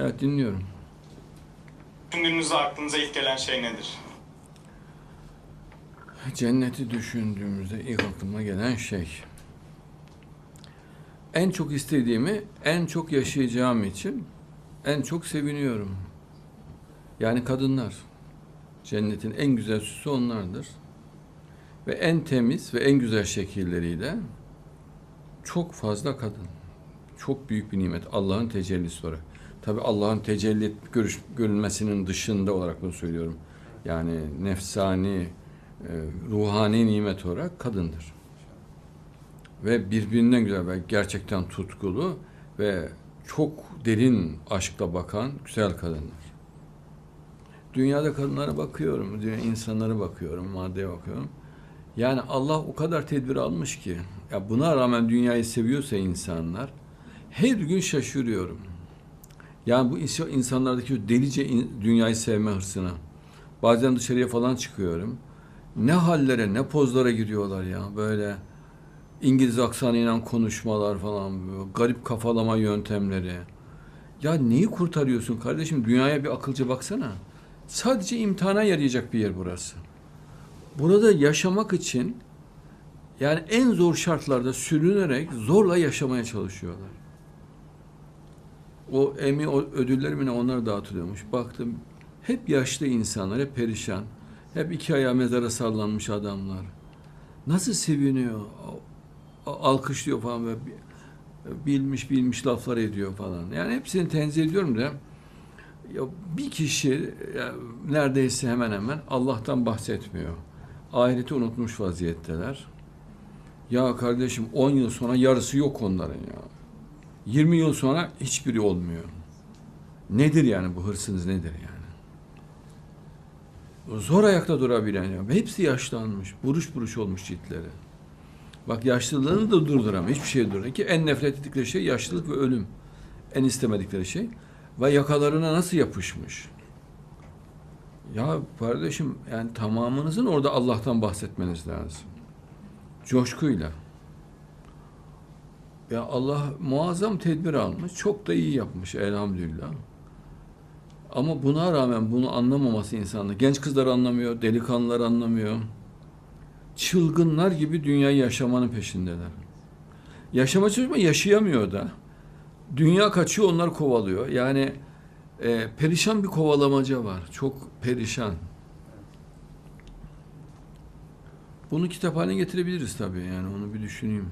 Evet dinliyorum. Düşündüğünüzde aklınıza ilk gelen şey nedir? Cenneti düşündüğümüzde ilk aklıma gelen şey. En çok istediğimi en çok yaşayacağım için en çok seviniyorum. Yani kadınlar. Cennetin en güzel süsü onlardır. Ve en temiz ve en güzel şekilleriyle çok fazla kadın. Çok büyük bir nimet. Allah'ın tecellisi olarak. Tabi Allah'ın tecelli et- görüş, görülmesinin dışında olarak bunu söylüyorum. Yani nefsani, e, ruhani nimet olarak kadındır. Ve birbirinden güzel ve gerçekten tutkulu ve çok derin aşkla bakan güzel kadınlar. Dünyada kadınlara bakıyorum, dünya insanlara bakıyorum, maddeye bakıyorum. Yani Allah o kadar tedbir almış ki, ya buna rağmen dünyayı seviyorsa insanlar, her gün şaşırıyorum. Yani bu ins- insanlardaki delice dünyayı sevme hırsına. Bazen dışarıya falan çıkıyorum. Ne hallere, ne pozlara giriyorlar ya böyle. İngiliz aksanıyla konuşmalar falan, garip kafalama yöntemleri. Ya neyi kurtarıyorsun kardeşim? Dünyaya bir akılcı baksana. Sadece imtihana yarayacak bir yer burası. Burada yaşamak için yani en zor şartlarda sürünerek zorla yaşamaya çalışıyorlar. O emi o ödülleri mi ne onlar dağıtılıyormuş. Baktım hep yaşlı insanlar, hep perişan. Hep iki ayağı mezara sallanmış adamlar. Nasıl seviniyor, alkışlıyor falan ve bi- bilmiş bilmiş laflar ediyor falan. Yani hepsini tenzih ediyorum da ya bir kişi ya neredeyse hemen hemen Allah'tan bahsetmiyor. Ahireti unutmuş vaziyetteler. Ya kardeşim 10 yıl sonra yarısı yok onların ya. 20 yıl sonra hiçbiri olmuyor. Nedir yani bu hırsınız nedir yani? Zor ayakta durabilen ya. Hepsi yaşlanmış. Buruş buruş olmuş ciltleri. Bak yaşlılığını da durduramıyor. Hiçbir şey durduramıyor. Ki en nefret ettikleri şey yaşlılık ve ölüm. En istemedikleri şey. Ve yakalarına nasıl yapışmış. Ya kardeşim yani tamamınızın orada Allah'tan bahsetmeniz lazım. Coşkuyla. Ya Allah muazzam tedbir almış. Çok da iyi yapmış elhamdülillah. Ama buna rağmen bunu anlamaması insanlar. Genç kızlar anlamıyor, delikanlılar anlamıyor. Çılgınlar gibi dünyayı yaşamanın peşindeler. Yaşama çalışma yaşayamıyor da. Dünya kaçıyor onlar kovalıyor. Yani e, perişan bir kovalamaca var. Çok perişan. Bunu kitap haline getirebiliriz tabii yani onu bir düşüneyim.